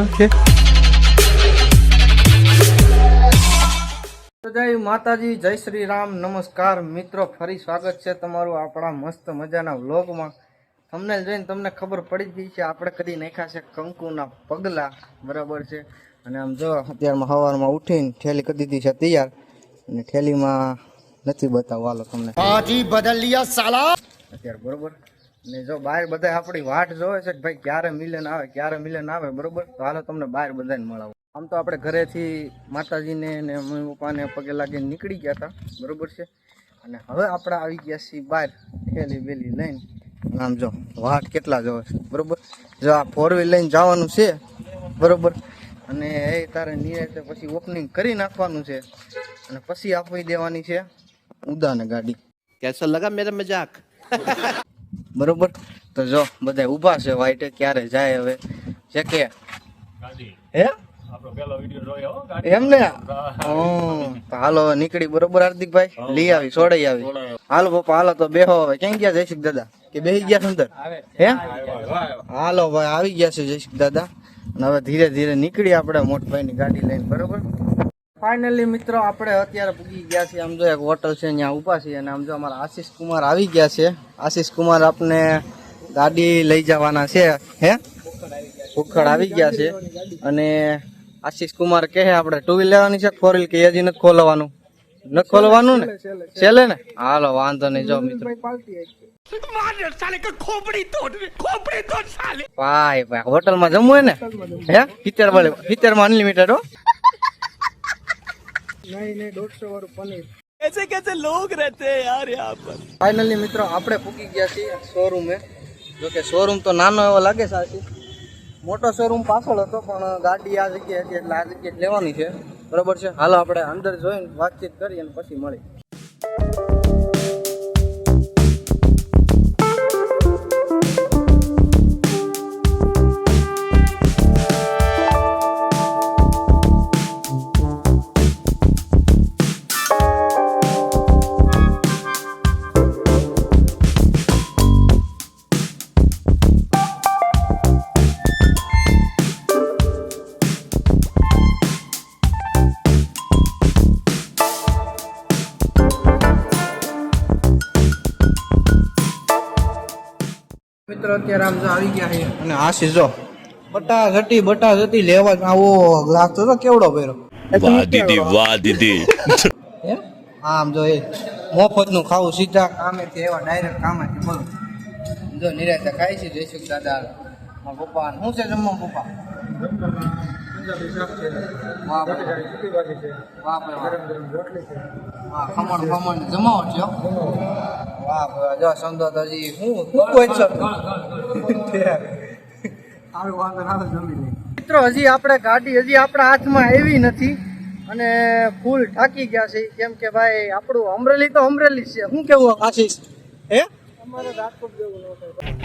Okay. જય માતાજી જય શ્રી રામ નમસ્કાર. મિત્રો ફરી સ્વાગત છે તમારું આપણા મસ્ત મજાના વ્લોગમાં. તમને જોઈને તમને ખબર પડી જ ગઈ છે આપણે કદી નાખ્યા છે કંકુના પગલા. બરાબર છે. અને આમ જો અત્યારમાં સવારમાં ઉઠીને થેલી કરી દીધી છે તૈયાર. અને થેલીમાં નથી બતાવવાલો તમને. અત્યારે બરોબર. ને જો બહાર બધા આપણી વાટ જોવે છે કે ભાઈ ક્યારે મિલન આવે, ક્યારે મિલન આવે, બરોબર? તો હાલો તમને બહાર બધાને મળાવો. આમ તો આપણે ઘરેથી માતાજીને ને મમ્મી પપ્પાને પગે લાગીને નીકળી ગયા હતા, બરોબર છે? અને હવે આપણે આવી ગયા છીએ બહાર થેલી વેલી લઈને. આમ જો, વાટ કેટલા જોવે છે, બરોબર? જો આ ફોર વ્હીલ લઈને જવાનું છે, બરોબર? અને એ તારે નિરાતે પછી ઓપનિંગ કરી નાખવાનું છે. અને પછી આપી દેવાની છે ઉદાને ગાડી. કેસો લગા, મેરા મજાક? બરોબર? તો જો બધા ઊભા છે વાઈટે ક્યારે જાય હવે? છે કે? હે? એમ ને હમ, હાલો નીકળી બરોબર હાર્દિકભાઈ? લઈ આવી છોડાઈ આવી. હાલો પપ્પા હાલો તો બેહો હવે. ક્યાં ગયા જયશિક દાદા? કે બેહી ગયા છે અંદર? હે? હાલો ભાઈ આવી ગયા છે જયશિક દાદા. અને હવે ધીરે ધીરે નીકળી આપણે મોટભાઈની ગાડી લઈને બરોબર? ફાઇનલી મિત્રો આપણે અત્યારે પૂગી ગયા છીએ. આમ જો એક હોટલ છે ત્યાં ઊભા છીએ અને આમ જો અમારા આશીષ કુમાર આવી ગયા છે. આશીષ કુમાર આપને ગાડી લઈ જવાના છે હે? ભૂખડ આવી ગયા છે. અને આશીષ કુમાર કહે આપણે ટુ વ્હીલ લેવાની છે ફોર વ્હીલ કે હજી નથી ખોલવાનું? નથી ખોલવાનું ને? છેલ્લે ને? હાલો વાંધો નહીં જો મિત્રો. ભાઈ ભાઈ હોટલમાં જમવું હોય ને? હે? સિત્તેર વાળી માં અનલિમિટેડ હો. कैसे कैसे लोग रहते हैं यार यहाँ पर ફાઇનલી મિત્રો આપણે પૂકી ગયા છીએ શોરૂમે જો કે શોરૂમ તો નાનો એવો લાગે છે આથી મોટો શોરૂમ પાછળ હતો પણ ગાડી આ જગ્યાએ હતી એટલે આ જગ્યાએ જ લેવાની છે બરોબર છે હાલો આપણે અંદર જોઈને વાતચીત કરીએ અને પછી મળી મિત્રો અત્યારે આમ જો આવી ગયા છે. અને આ સીઝો જો બટા ઘટી બટા ઘટી લેવા આવો ગ્લાસ તો કેવડો ભર્યો. વાહ દીદી વાહ દીદી. આમ જો એ મફતનું ખાવું સીધા કામે છે એવા ડાયરેક્ટ કામેથી બોલો જો નિરાશા ખાય છે જયસુખ દાદા મારા પપ્પા શું છે જમવા પપ્પા? ખમણ ખમણ. જમાવટ છો વાહ જો સંદો તો હું શું કોઈ છો મિત્રો હજી આપણે ગાડી હજી આપણા હાથમાં આવી નથી અને ફૂલ ઠાકી ગયા છે. કેમ કે ભાઈ આપણું અમરેલી તો અમરેલી છે. શું કેવું આશીષ? હે?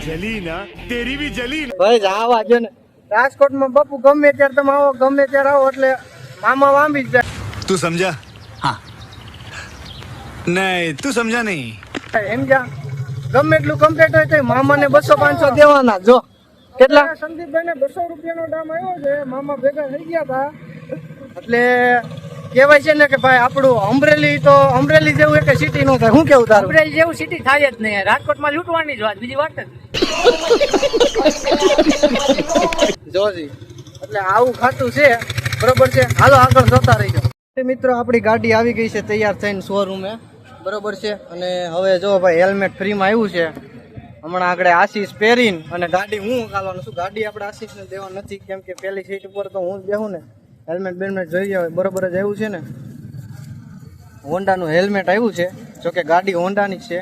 જલી ના તેરી ભી જલી ભાઈ આવા જો ને. રાજકોટમાં બાપુ ગમે ત્યારે તમે આવો ગમે ત્યારે આવો એટલે મામા વાંબી જ જાય. તું સમજા? હા. નહીં તું સમજા નહીં. એમ જા ગમે એટલું કમ્પ્લીટ હોય તો મામાને બસો પાંચસો દેવાના. જો કેટલા? સંદીપભાઈ ને બસો રૂપિયાનો દામ આવ્યો છે. મામા ભેગા થઈ ગયા હતા. એટલે કહેવાય છે ને કે ભાઈ આપણું અમરેલી તો અમરેલી જેવું એક સિટી નો થાય. શું કેવું તારું? અમરેલી જેવું સિટી થાય જ નહીં. રાજકોટમાં લૂંટવાની જ વાત બીજી વાત જ જોજી. એટલે આવું ખાતું છે. બરોબર છે. હાલો આગળ જતા રહીજો. મિત્રો આપણી ગાડી આવી ગઈ છે તૈયાર થઈને શોરૂમે બરોબર છે અને હવે જો ભાઈ હેલ્મેટ ફ્રીમાં આવ્યું છે હમણાં આગળ આશીષ પહેરીને અને ગાડી હું કાલવાનું છું ગાડી આપણે આશીષને દેવા નથી કેમ કે પેલી સીટ ઉપર તો હું જ બેહું ને હેલ્મેટ બેલ્મેટ જોઈએ હવે બરોબર જ આવ્યું છે ને હોન્ડાનું હેલ્મેટ આવ્યું છે જોકે ગાડી હોન્ડાની જ છે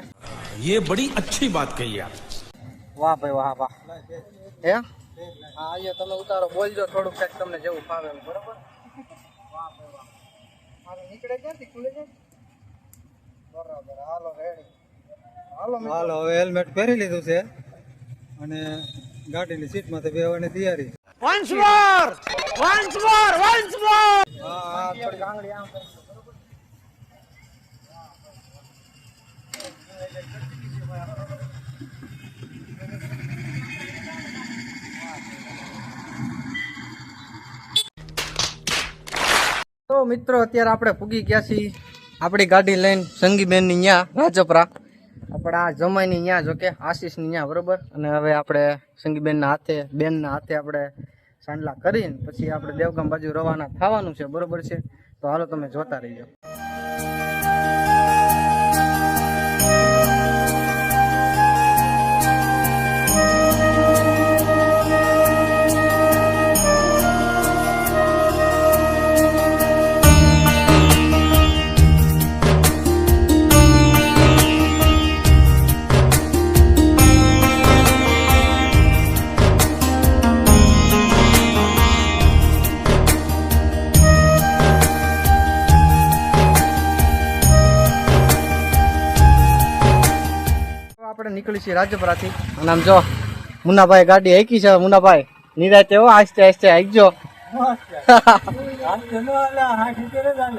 ये बड़ी अच्छी बात कही आप વાહ ભાઈ વાહ વાહ હે હા અહીંયા તમે ઉતારો બોલજો થોડુંક કંઈક તમને જેવું ફાવે એવું, બરોબર વાહ ભાઈ વાહ મારે નીકળે ક્યાંથી ખુલે છે બરાબર હાલો રેડી હાલો હાલો હવે હેલ્મેટ પહેરી લીધું છે અને ગાડીની સીટમાંથી બેવાની તૈયારી. Once more once more once more હા હા થોડી આંગળી આમ કરી. મિત્રો અત્યારે આપણે પૂગી ગયા છીએ. આપણી ગાડી લઈને સંગીબેનની ન્યા રાજપરા. આપણે જમાઈની ન્યા જોકે આશીષની ન્યા, બરોબર? અને હવે આપણે સંગીબેનના હાથે, બેનના હાથે આપણે સાંડલા કરીને પછી આપણે દેવગામ બાજુ રવાના થવાનું છે, બરોબર છે? તો હાલો તમે જોતા રહીજો. નીકળી છીએ રાજપરાથી અને આમ જો મુન્નાભાઈ ગાડી હાકી છે મુન્નાભાઈ નિરાતે હો આસ્તે આસ્તે હાકજો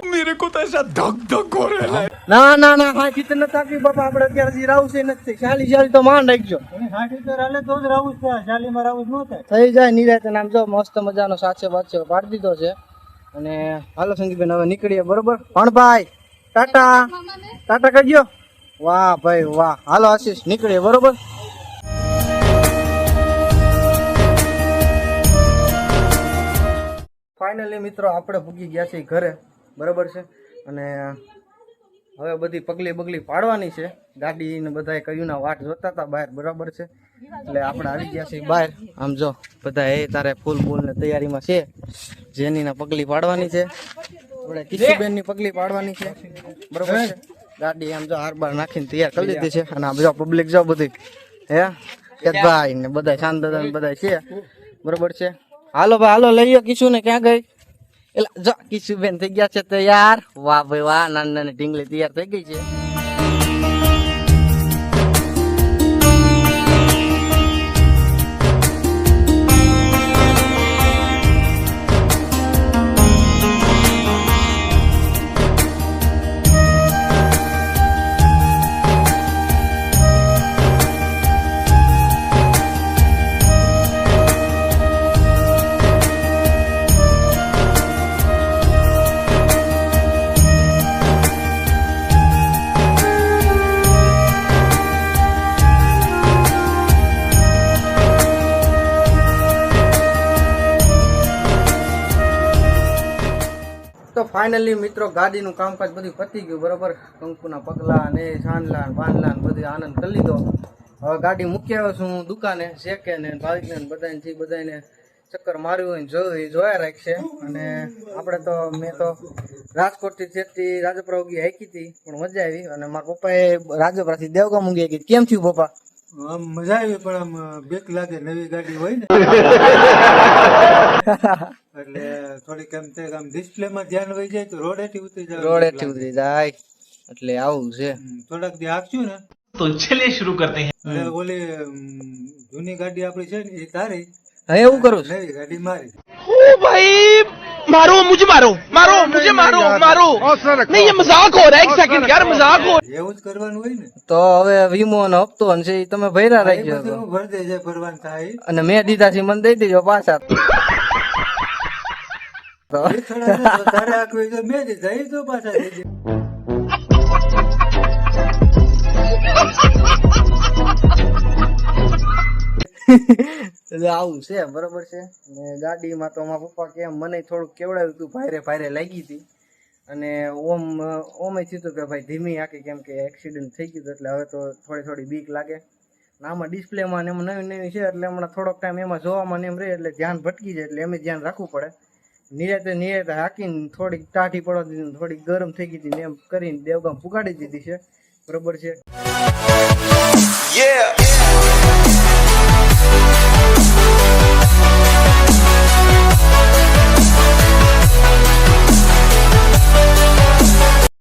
मेरे को तो ऐसा धक धक हो रहा है ના ના ના હા ચિત્ર નથી આપી બાપા આપણે અત્યારે હજી રાવું છે નથી ચાલી ચાલી તો માંડ રાખજો થઈ જાય નિરાતે નામ જો મસ્ત મજાનો સાચે બાચે પાડી દીધો છે અને હાલો સંગીતબેન હવે નીકળીએ બરોબર ભણભાઈ ટાટા ટાટા કરજો વાહ ભાઈ વાહ. હાલો આશીષ નીકળે બરોબર? ફાઇનલી મિત્રો આપણે પૂગી ગયા છીએ ઘરે બરોબર છે? અને હવે બધી પગલી બગલી પાડવાની છે. ગાડી ને બધા કયું ના વાટ જોતા હતા બહાર બરાબર છે? એટલે આપણે આવી ગયા છીએ બહાર. આમ જો બધા એ તારે ફૂલ ફૂલ ને તૈયારીમાં છે. જેની ના પગલી પાડવાની છે. આપણે કિશુબેનની પગલી પાડવાની છે. બરોબર છે? ગાડી આમ જો હાર બાર નાખીને તૈયાર કરી દીધી છે. અને આ બધા પબ્લિક જો બધી. હે? કેતભાઈ ને બધા શાંત દાદા ને બધા છે. બરોબર છે? હાલો ભાઈ હાલો લઈ લો કિશુ ને ક્યાં ગઈ? એટલે જો કિશુબેન થઈ ગયા છે તૈયાર. વાહ ભાઈ વાહ નાની નાની ઢીંગલી તૈયાર થઈ ગઈ છે. ફાઇનલી મિત્રો, ગાડીનું કામકાજ બધું પતી ગયું, બરાબર? કંકુના પગલા ને છાંડલા બાંધલા બધું આનંદ કરી લીધો. હવે ગાડી મૂકી આવ્યો છું દુકાને શેકે ને ભાવિકને બધાને થી બધાને ચક્કર માર્યું હોય જોયું જોયા રાખશે. અને આપણે તો, મેં તો રાજકોટથી છેકથી રાજપરા ઉગી હાકી હતી, પણ મજા આવી. અને મારા પપ્પાએ રાજપરાથી દેવગામ ઉગી હાકી કેમ થયું પપ્પા? આમ મજા આવી પણ આમ બેક લાગે નવી ગાડી હોય ને. એટલે થોડીક એમ થાય આમ ડિસ્પ્લે માં ધ્યાન વહી જાય તો રોડ એથી ઉતરી જાય રોડ એથી ઉતરી જાય. એટલે આવું છે. થોડાક દી આપશું ને. તો ચલે શરૂ કરતે હે ઓલી જૂની ગાડી આપડી છે ને એ તારી. હવે એવું કરું છું નવી ગાડી મારી मारो मुझे मारो मारो मुझे मारो मारो नहीं ये मजाक हो रहा है एक सेकंड यार मजाक हो એવું જ કરવાનું હોય ને તો હવે વીમો નો હપ્તો ને છે એ તમે ભર્યા એ રાખજો બધું હું ભરી દે જે ભરવાનું થાય એ. અને મેં દીધા છે મને દઈ દેજો પાછા તો એ થોડા ને તો તારે આખું તો મેં દીધા એ તો પાછા દઈ દે એટલે આવું છે, બરોબર છે. ને ગાડીમાં તો મારા પપ્પા કે મને થોડુંક કેવડાવ્યું હતું ભાઈરે ભાઈરે લાગી હતી. અને ઓમ, ઓમે થયું કે ભાઈ ધીમી આખી કેમ કે એક્સિડન્ટ થઈ ગયું એટલે હવે તો થોડી થોડી બીક લાગે. આમાં ડિસ્પ્લેમાં ને એમાં નવી નવી છે, એટલે હમણાં થોડોક ટાઈમ એમાં જોવામાં ને એમ રહે, એટલે ધ્યાન ભટકી જાય, એટલે એમ ધ્યાન રાખવું પડે. નિરાતે નિરાતે હાકીને થોડીક ટાઢી પડવા દીધી થોડીક ગરમ થઈ ગઈ હતી ને એમ કરીને દેવગામ પુગાડી દીધી છે. બરોબર છે. Yeah.